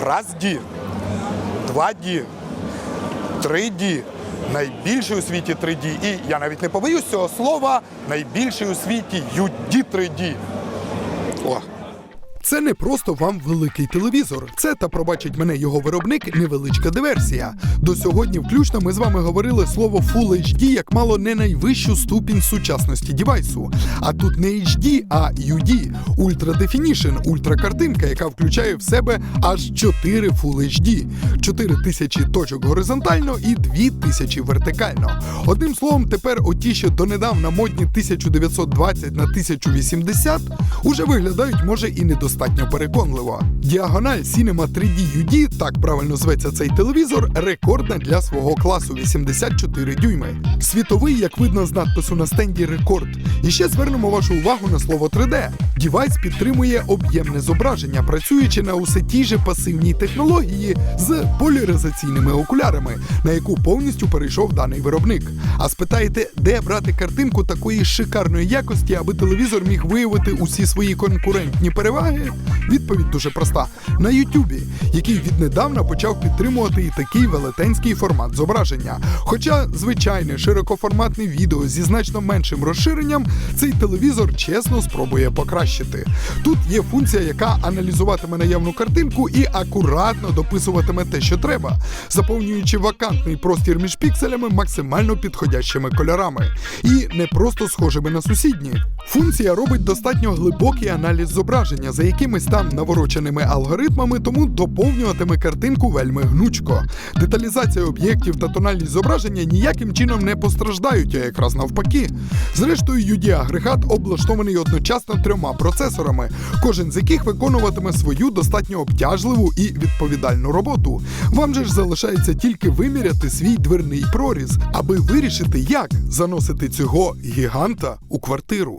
Раз ді, два ді, три ді. найбільший у світі 3D. І я навіть не побоюсь цього слова, найбільший у світі UD 3D. О. Це не просто вам великий телевізор. Це та пробачить мене його виробник невеличка диверсія. До сьогодні, включно, ми з вами говорили слово Full HD як мало не найвищу ступінь сучасності дівайсу. А тут не HD, а UD – Ultra Definition, ультракартинка, яка включає в себе аж 4 Full HD, 4000 точок горизонтально і 2000 вертикально. Одним словом, тепер оті, що донедавна модні 1920 на 1080, уже виглядають може і недостатньо переконливо. Діагональ Cinema 3D UD, так правильно зветься цей телевізор, рекордна для свого класу 84 дюйми. Світовий, як видно з надпису на стенді, рекорд. І ще звернемо вашу увагу на слово 3D. Дівайс підтримує об'ємне зображення, працюючи на усе тій же пасивній технології з поляризаційними окулярами, на яку повністю перейшов даний виробник. А спитаєте, де брати картинку такої шикарної якості, аби телевізор міг виявити усі свої конкурентні переваги? Відповідь дуже проста: на Ютубі, який віднедавна почав підтримувати і такий велетенський формат зображення. Хоча звичайне широкоформатне відео зі значно меншим розширенням цей телевізор чесно спробує покращити. Тут є функція, яка аналізуватиме наявну картинку і акуратно дописуватиме те, що треба, заповнюючи вакантний простір між пікселями максимально підходящими кольорами і не просто схожими на сусідні. Функція робить достатньо глибокий аналіз зображення за якимись там навороченими алгоритмами, тому доповнюватиме картинку вельми гнучко. Деталізація об'єктів та тональність зображення ніяким чином не постраждають, а якраз навпаки. Зрештою, UD-агрегат облаштований одночасно трьома процесорами, кожен з яких виконуватиме свою достатньо обтяжливу і відповідальну роботу. Вам же ж залишається тільки виміряти свій дверний проріз, аби вирішити, як заносити цього гіганта у квартиру.